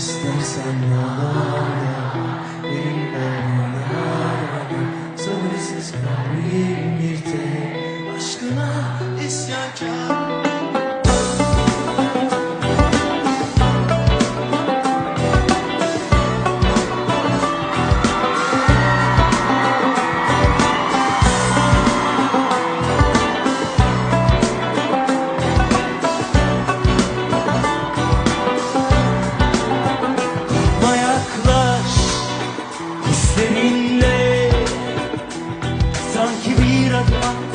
İstersen yalanla Elimden yalanla Sabırsız kalbim bir tek Aşkına isyankar. جان کی بیرد